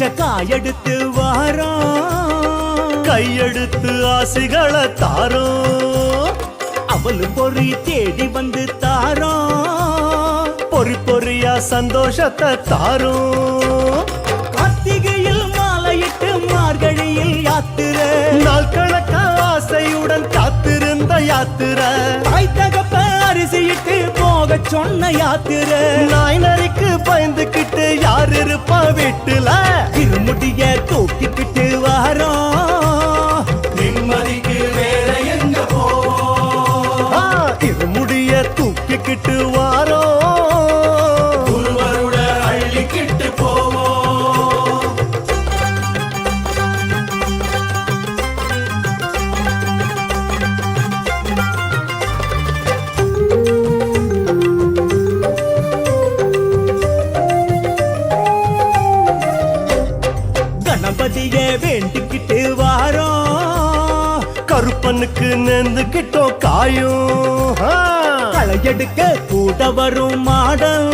மெய்யடைச்ச காயெடுத்து வாரோ கையெடுத்து ஆசைகளை தாரோ அவளு பொறி தேடி வந்து தாரோ பொறி பொறியா சந்தோஷத்தை தாரோ கார்த்திகையில் மாலையிட்டு மார்கழியில் யாத்திரை. நாள் கணக்க ஆசையுடன் காத்திருந்த யாத்திரை. தாய் தகப்ப அரிசியிட்டு போக சொன்ன யாத்திர. நாய் நரிக்கு பயந்துக்கிட்டு யார் இருப்பா வீட்டுல? இருமுடிய தூக்கிக்கிட்டு வாரோம். கருப்பனுக்கு நெந்துக்கிட்டோம் காயும். களையெடுக்க கூட வரும் மாடம்.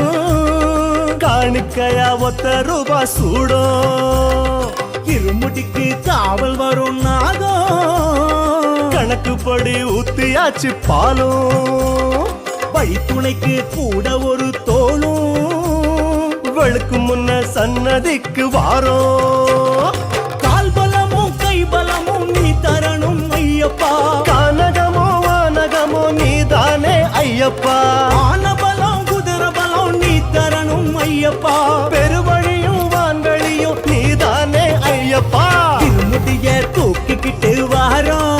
காணிக்கையா ஒத்த ரூபா சூடும். இருமுடிக்கு காவல் வரும் நாகம். கணக்குப்படி ஊத்தியாச்சு பாலும். வழித்துணைக்கு கூட ஒரு தோளும். வெளுக்கு முன்ன சன்னதிக்கு வாரோம். ஐயப்பா. ஆன பலம் குதிரை பலம் நீ தரணும் ஐயப்பா. பெருவழியும் வான்வழியும் நீதானே ஐயப்பா. திருமுடிய தூக்கிக்கிட்டு வாரோம்.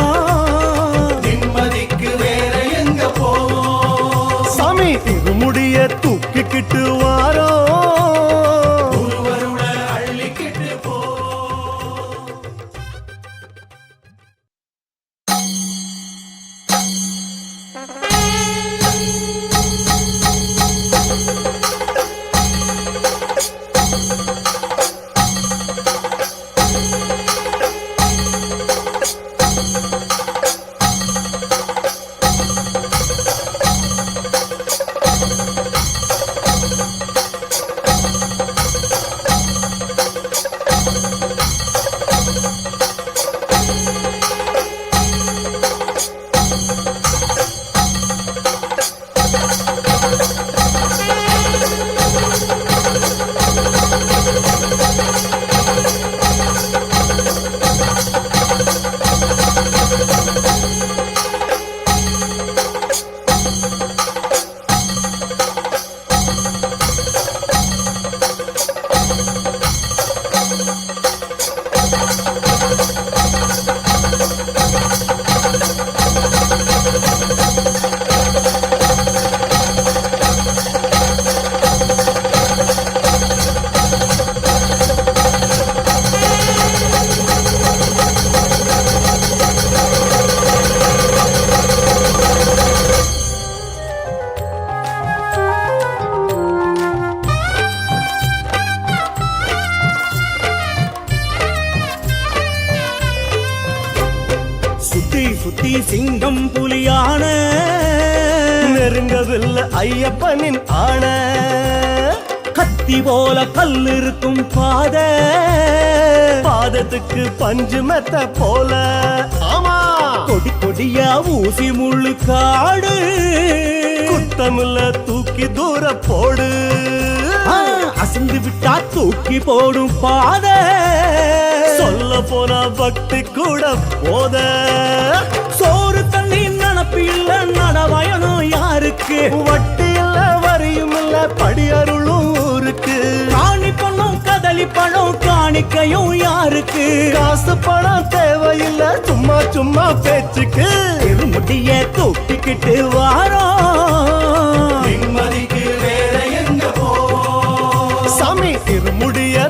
ஐயப்பனின் ஆண. கத்தி போல கல் இருக்கும் பாத. பாதத்துக்கு பஞ்சு மெத்த போல. ஆமா. கொடி கொடியா ஊசி முள்ளு காடு. குத்தமில்ல தூக்கி தூர போடு. அசந்து விட்டா தூக்கி போடும் பாத. சொல்ல போனா பக்தி கூட போத. சோறு இல்ல நடவயனும் யாருக்கு? வட்டி இல்ல வரியும் இல்ல படி அருளும் ஊருக்கு. காணி பணம் கதலி பழம் காணிக்கையும் யாருக்கு? காசு பணம் தேவையில்லை சும்மா சும்மா பேச்சுக்கு. இருமுடிய தூக்கிக்கிட்டு வாரோம். நிம்மதிக்கு வேற எங்க போவோம் சாமி இருமுடிய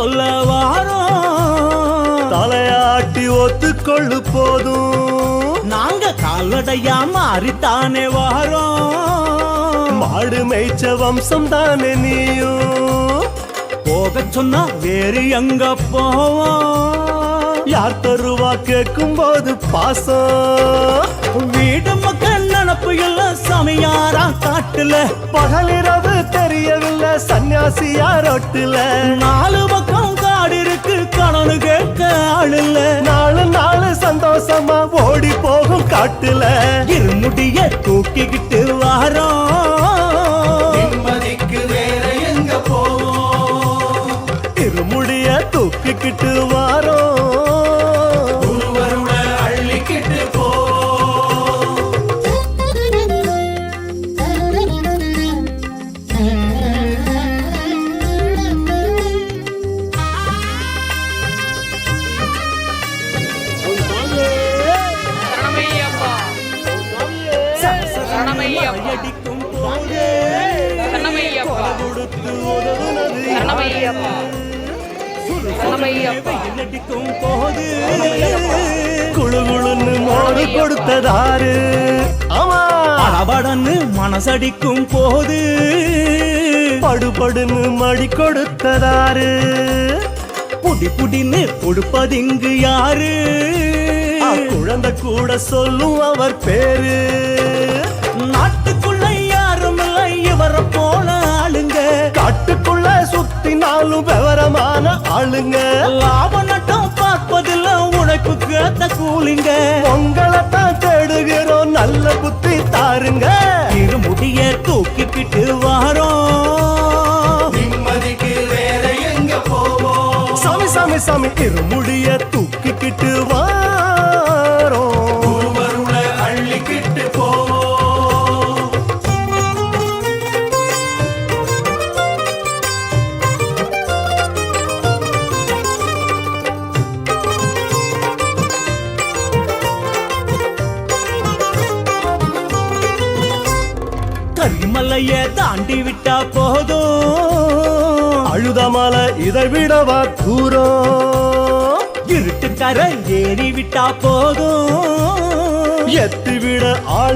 சொல்ல வாரோம் தலையாட்டி ஒத்துக்கொள்ளு போதும். நாங்க கால்நடையா மாறித்தானே வாரோம் மாடு மேய்ச்ச வம்சம் தானே நீயும். போக சொன்னா வேறு எங்க போவோம்? யார் தருவா கேட்கும் போது பாசம் வீடு மக்கள் நினப்பு எல்லாம் சமையாரா காட்டுல. பகலிரவு தெரியவில்லை சன்னியாசியா ரொட்டுல நாலு காடு கணனு கேட்க ஆளுல நாலு நாலு சந்தோஷமா ஓடி போகும் காட்டுல. இருமுடிய தூக்கிக்கிட்டு வாரோம். நிம்மதிக்கு வேற எங்க போவோம்? இருமுடிய தூக்கிக்கிட்டு வாரோம். மோடு அவடன்னு மனசடிக்கும் போது படுபடுன்னு மடி கொடுத்ததாரு புடி புடின்னு கொடுப்பதிங்கு யாரு? குழந்தை கூட சொல்லும் அவர் பேரு. நாட்டுக்குள்ள யாரும் இல்லை இவரை போல ஆளுங்க. காட்டுக்குள்ள சுத்தினாலும் விவரமான ஆளுங்க. லாப நட்டம் பார்ப்பதில்ல உழைப்புக்கு ஏத்த கூலிங்க. உங்களை தூக்கிக்கிட்டு வாரோம். நிம்மதிக்கு வேற எங்க போவோம்? சாமி சாமி சாமி இருமுடிய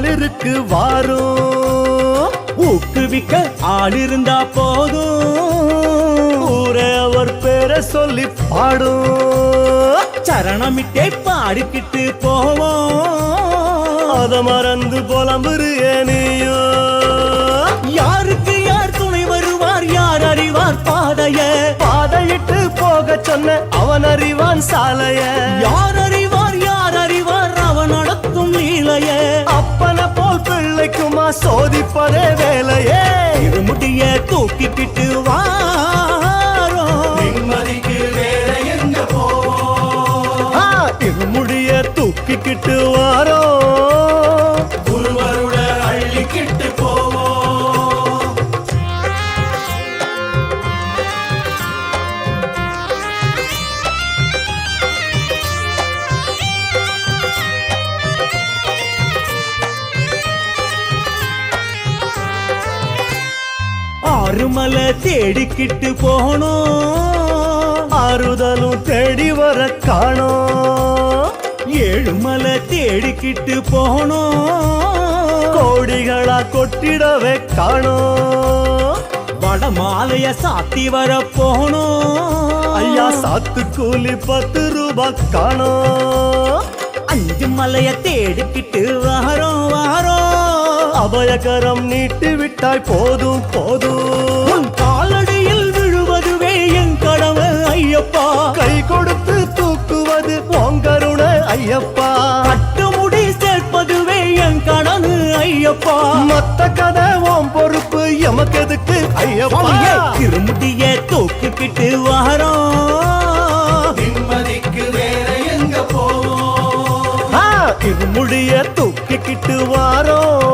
விட இருக்கு வாரும். ஊக்குவிக்க ஆள் இருந்தா போதும். ஊரே அவர் பேரை சொல்லி பாடும். சரணமிட்டே பாடிக்கிட்டு போவோம். அத மறந்து புலம்புறிய நீயும் யாருக்கு யார் துணை வருவார் யார் அறிவார் பாதைய? பாதையிட்டு போக சொன்ன அவன் அறிவான் சாலைய. யார் அறிவார் சோதிப்பதே வேலையே. இருமுடிய தூக்கிக்கிட்டு வா. ஆறு மலை தேடிக்கிட்டு போனோம் ஆறுதலும் தேடி வர காணோம். ஏழு மலை தேடிக்கிட்டு போனோம் கோடிகளா கொட்டிடவே காணோம். வட மாலைய சாத்தி வர போனோம் ஐயா சாத்து கூலி பத்து ரூபாய் காணோம். அஞ்சு மலைய தேடிக்கிட்டு வாரோம் வாரோம். அபயகரம் நீட்டி விட்டாய் போதும். போதும் காலடியில் விழுவதுவே என் கடமை ஐயப்பா. கை கொடுத்து தூக்குவது உங்கருண ஐயப்பா. கட்டுமுடி சேர்ப்பதுவே என் கடனு ஐயப்பா. மத்த கதை உன் பொறுப்பு எமக்கு எதுக்கு ஐயப்பா. திருமுடிய தூக்கிக்கிட்டு வாரோம் நிம்மதிக்கு வேற எங்க போவோம்? ஆ, இருமுடிய தூக்கிக்கிட்டு வாரோம்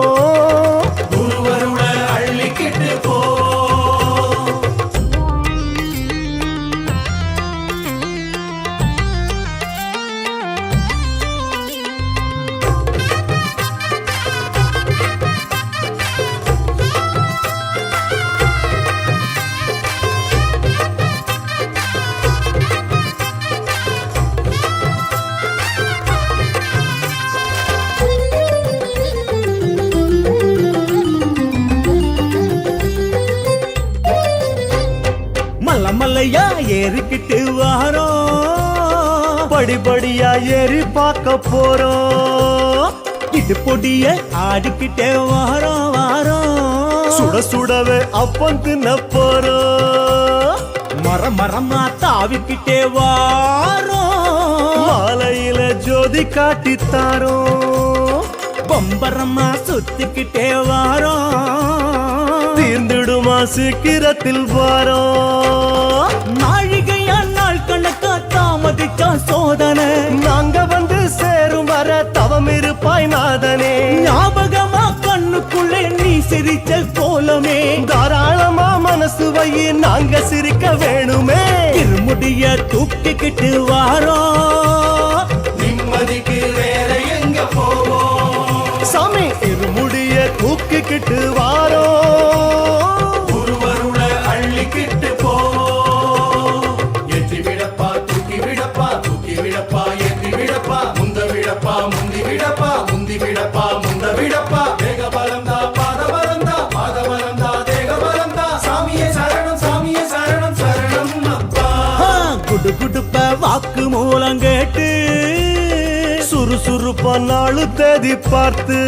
மலையா ஏறிக்கிட்டு வாரோம். படிப்படியா ஏறி பார்க்க போறோம். இது பொடிய ஆடிக்கிட்டே வாரோம் வாரோம். சுட சுடவே அப்பம் தின்ன போறோம். மர மரமா தாவிக்கிட்டே வாரோம். மாலையில ஜோதி காட்டி பம்பரமா சுத்திக்கிட்டே வாரோம். தீர்ந்திடுமா சீக்கிரத்தில் வாரோம். நாழிகையா நாள் கணக்கா தாமதிச்சா சோதனை. நாங்க வந்து சேரும் வர தவம் இருப்பாய் நாதனே. ஞாபகமா கண்ணுக்குள்ளே நீ சிரிச்ச கோலமே. தாராளமா மனசு வை நாங்க சிரிக்க வேணுமே. திருமுடிய தூக்கிக்கிட்டு வாரோம். நிம்மதிக்கு சுறுசுறுப்பா நாளு தேதி பார்த்து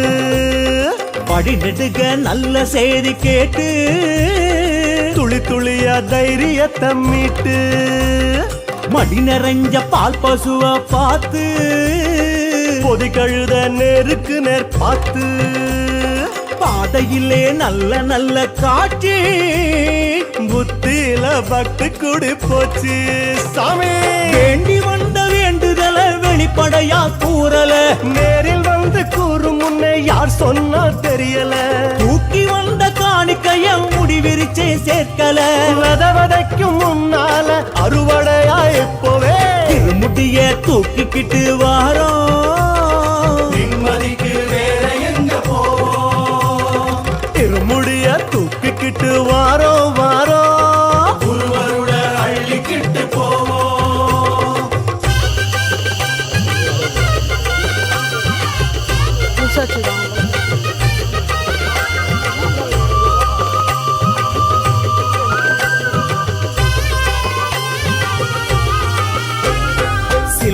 படி நெடுக நல்ல செய்தி கேட்டு துளி துளியா தைரியத்தை மீட்டு மடி நிறைஞ்ச பால் பசுவ பார்த்து பொதி கழுத நேருக்கு நேர் பார்த்து பாதையிலே நல்ல நல்ல காட்சி. புத்தியில பக்தி குடி போச்சு. சாமி! வேண்டி வந்த வெளிப்படையா கூறல. நேரில் வந்து கூறும் முன்னே யார் சொன்னா தெரியல. தூக்கி வந்த காணிக்கைய முடி விரிச்சே சேர்க்கல. வித விதைக்கும் முன்னால அறுவடையா இப்போவே திருமுடிய தூக்கிக்கிட்டு வாரோம்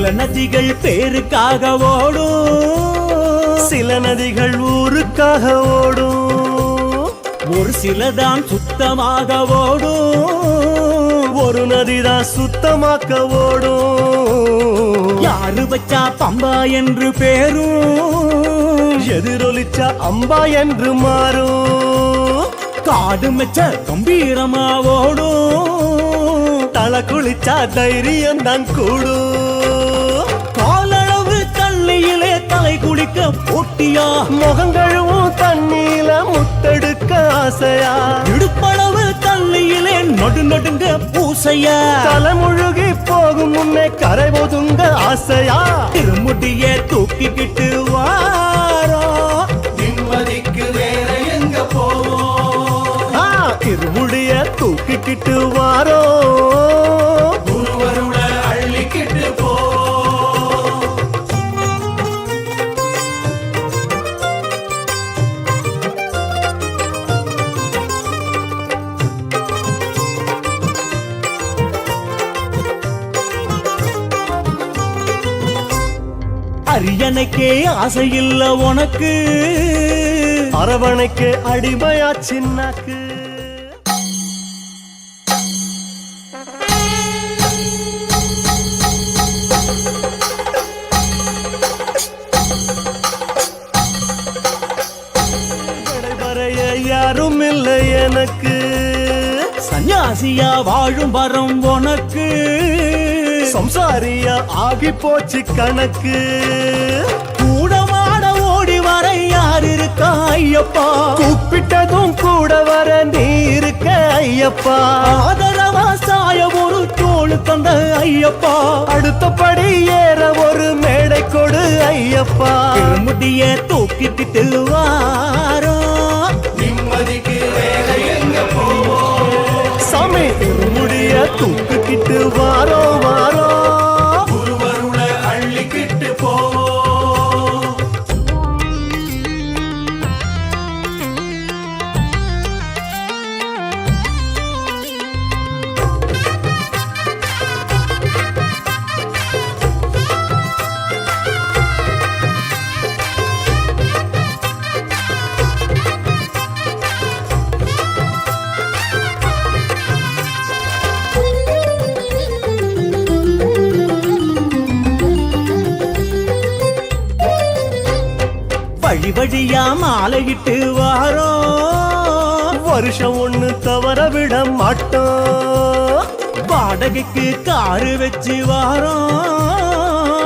சில நதிகள் பேருக்காக ஓடும். சில நதிகள் ஊருக்காக ஓடும். ஒரு சிலதான் சுத்தமாக ஓடும். ஒரு நதிதான் சுத்தமாக்க ஓடும். யாரு வச்சா பம்பா என்று பேரும். எதிரொலிச்சா அம்பா என்று மாறும். காடு மெச்ச கம்பீரமா ஓடும். தலை குளிச்சா தைரியம் தான் கூடும். தலை குளிக்க போட்டியா? முகங்கழுவும் தண்ணீல முத்தெடுக்க ஆசையா? இடுப்பளவு தள்ளியிலே நடு நடுங்க பூசையா? தலைமுழுகி போகும் முன்னே கரை ஒதுங்க ஆசையா? திருமுடிய தூக்கிக்கிட்டு வாரோ. நிம்மதிக்கு வேற எங்க போவோம்? ஆ, திருமுடிய தூக்கிக்கிட்டு வாரோ. அரியணைக்கே ஆசை இல்ல உனக்கு. அரவணைக்கு அடிமையா சின்னாக்கு வரைய யாரும் இல்லை எனக்கு. சன்னியாசியா வாழும் வரம் உனக்கு. சம்சாரியா ஆகி போச்சு கணக்கு. யார் இருக்கா ஐயப்பா கூப்பிட்டதும் கூட வர நீ இருக்க ஐயப்பா ஆதரவா சாய ஒரு தோள் தந்த ஐயப்பா. அடுத்தபடி ஏற ஒரு மேடை கொடு ஐயப்பா. திருமுடிய தூக்கிக்கிட்டு வாரோ. நிம்மதிக்கு வேற எங்க போவோம்? சாமி முடிய தூக்கிக்கிட்டு வாரோ வாரோ. வழி வழியா மாலையிட்டு வாரோம். வருஷம் ஒண்ணு தவற விட மாட்டோம். வாடகைக்கு காரு வச்சு வாரோம்.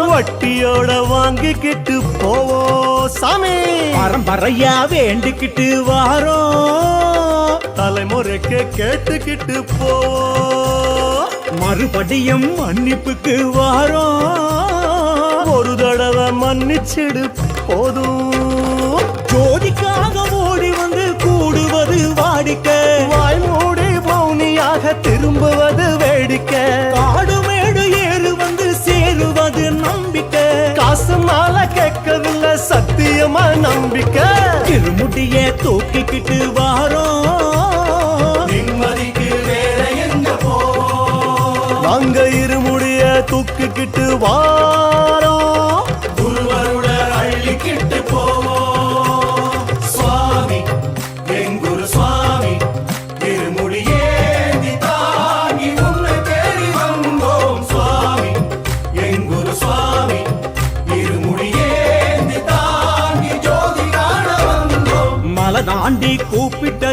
வட்டியோட வாங்கிக்கிட்டு போவோம் சாமி. பரம்பரையா வேண்டிக்கிட்டு வாரோம். தலைமுறைக்கு கேட்டுக்கிட்டு போவோம். மறுபடியும் மன்னிப்புக்கு வாரோம். ஒரு தடவை மன்னிச்சிடு போதும். திரும்புவது வேடிக்கை. காடு மேடு ஏறு வந்து சேருவது நம்பிக்கை. காசு மாலை கேட்கவில்லை சத்தியமா நம்பிக்கை. திருமுடிய தூக்கிக்கிட்டு வாரோம். நாங்க இருமுடிய தூக்கிக்கிட்டு வாரோம்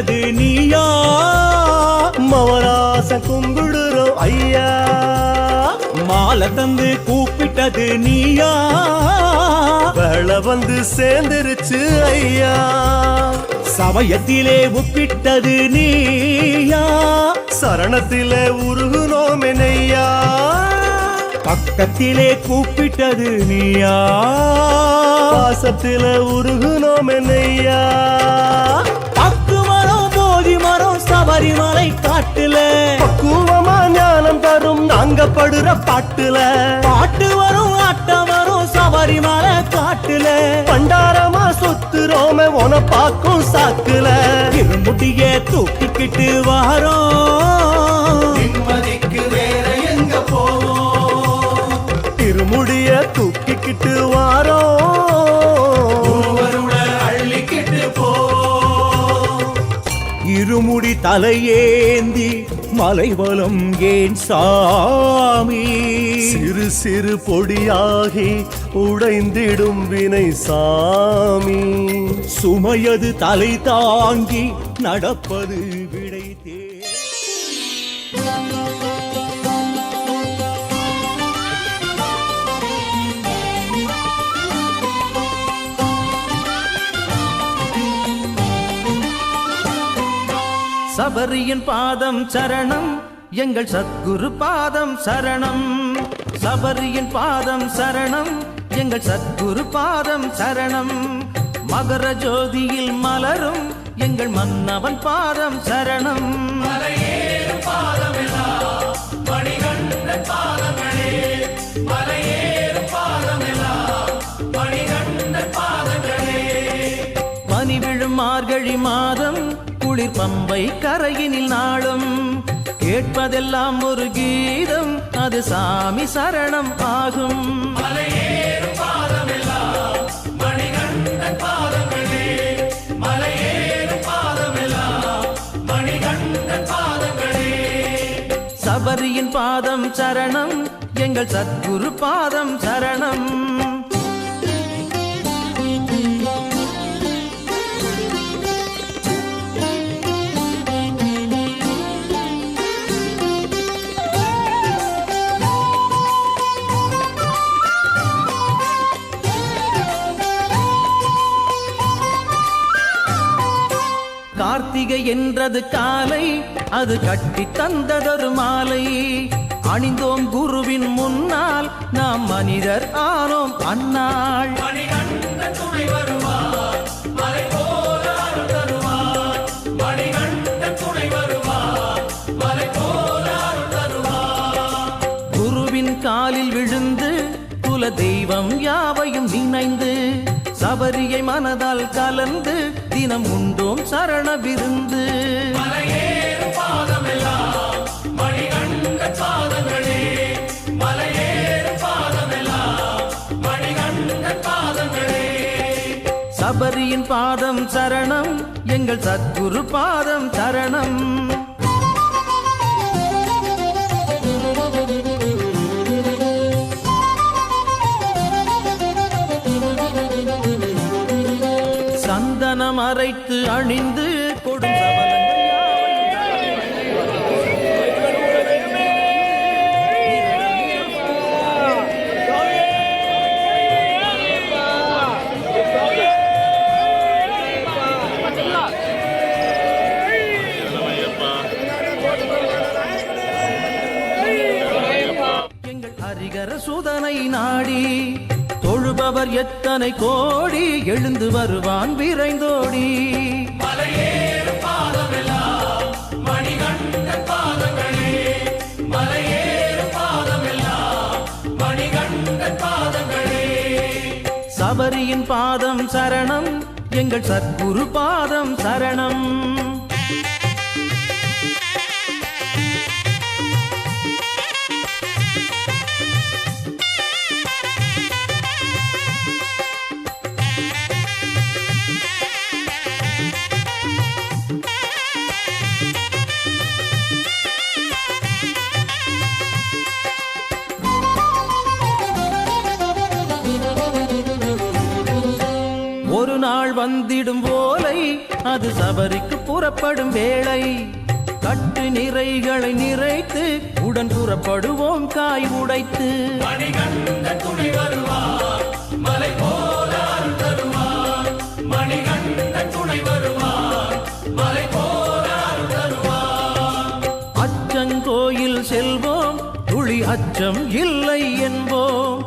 கூப்பிட்டது நீயா? மவராச கும்பிடுறோ ஐயா. மாலை தந்து கூப்பிட்டது நீயா? வேலை வந்து சேர்ந்துருச்சு ஐயா. சமயத்திலே ஒப்பிட்டது நீயா? சரணத்திலே உருகுனோமெனையா பக்கத்திலே கூப்பிட்டது நீயா? பாசத்திலே உருகுனோம் என்னையா? சபரிமலை காட்டுல. பக்குவமா ஞானம் தரும் நாங்க படுற பாட்டுல. பாட்டு வரும் ஆட்டம் வரும் சபரிமலை காட்டுல. பண்டாரமா சுத்துறோமே உன பாக்கும் சாக்குல. இருமுடிய தூக்கிக்கிட்டு வாரோம். திருமுடிய தூக்கிக்கிட்டு வாரோம். இருமுடி தலையேந்தி மலைவலம் ஏன் சாமி? சிறு சிறு பொடியாகி உடைந்திடும் வினை சாமி. சுமையது தலை தாங்கி நடப்பது சபரியின் பாதம் சரணம் எங்கள் சத்குரு பாதம் சரணம். சபரியின் பாதம் சரணம் எங்கள் சத்குரு பாதம் சரணம். மகர ஜோதியில் மலரும் எங்கள் மன்னவன் பாதம் சரணம். பனி விழும் மார்கழி மாதம் குளிர் பம்பை கரையினில் நாளும். கேட்பதெல்லாம் ஒரு கீதம் அது சாமி சரணம் ஆகும். சபரியின் பாதம் சரணம் எங்கள் சத்குரு பாதம் சரணம். கார்த்திகை என்றது காலை அது கட்டி தந்ததொரு மாலை. அணிந்தோம் குருவின் முன்னால் நாம் மனிதர் ஆனோம் அன்னாள். குருவின் காலில் விழுந்து குல தெய்வம் யாவையும் நினைந்து சபரியை மனதால் கலந்து தினம் உண்டோம் சரண விருந்து. சபரியின் பாதம் சரணம் எங்கள் சத்குரு பாதம் சரணம். மறைத்து அணிந்து எத்தனை கோடி எழுந்து வருவான் விரைந்தோடி. சபரியின் பாதம் சரணம் எங்கள் சத்குரு பாதம் சரணம். நாள் வந்திடும் போலை அது சபரிக்கு புறப்படும் வேளை. கட்டு நிறைகளை நிறைத்து உடன் புறப்படுவோம் காய் உடைத்து. மலை போல அருள் தருவார் மணிகண்டன் துணை வருவார் மலை தருவார் அச்சங்கோயில் செல்வோம் துளி அச்சம் இல்லை என்போம்.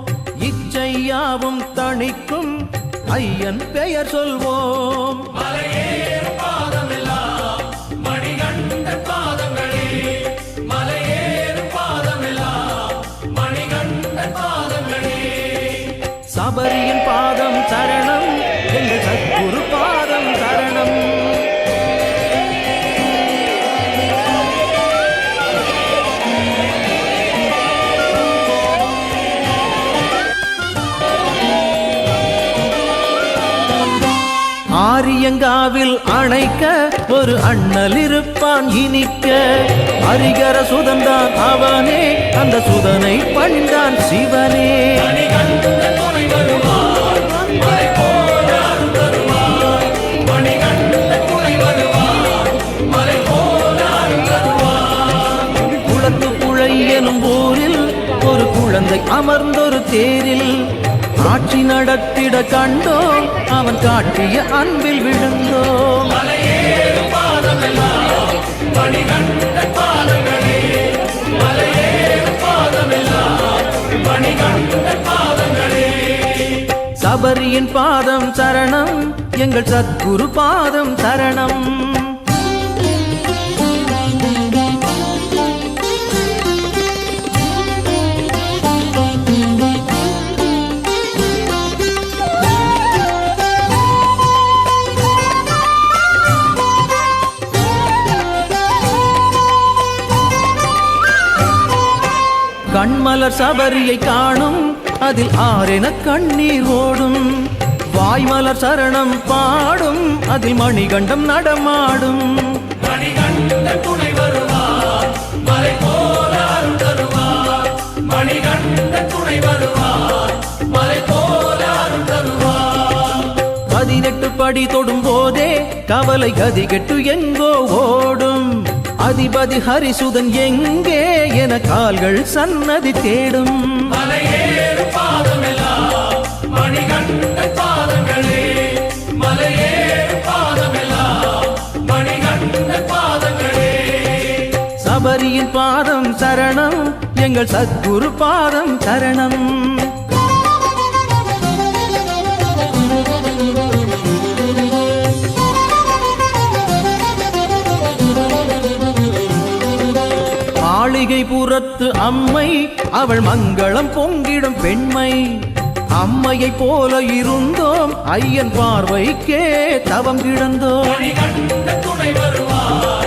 இச்சையாவும் தணிக்கும் ஐயன் பெயர் சொல்வோம். ஆரியங்காவில் அணைக்க ஒரு அண்ணல் இருப்பான் இனிக்க அரிகர சுதந்தான் அவனே அந்த சுதனை பண்டான் சிவனே. குளத்து புழை எனும் ஊரில் ஒரு குழந்தை அமர்ந்தொரு தேரில். ஆட்சி நடத்திட கண்டோம். அவன் காட்டிய அன்பில் விழுந்தோம். சபரியின் பாதம் சரணம் எங்கள் சத்குரு பாதம் சரணம். கண்மலர் சபரியை காணும். அதில் ஆரென கண்ணீர் ஓடும். வாய்மலர் சரணம் பாடும். அதில் மணிகண்டம் நடமாடும். பதினெட்டு படி தொடும் போதே கவலை கதி கெட்டு எங்கோ ஓடும். அதிபதி ஹரிசுதன் எங்கே என கால்கள் சன்னதி தேடும். சபரியின் பாதம் சரணம் எங்கள் சத்குரு பாதம் சரணம். மாளிகை புறத்து அம்மை அவள் மங்களம் பொங்கிடும் பெண்மை. அம்மையை போல இருந்தோம் ஐயன் பார்வைக்கே தவம் கிடந்தோம். துணை வருவார்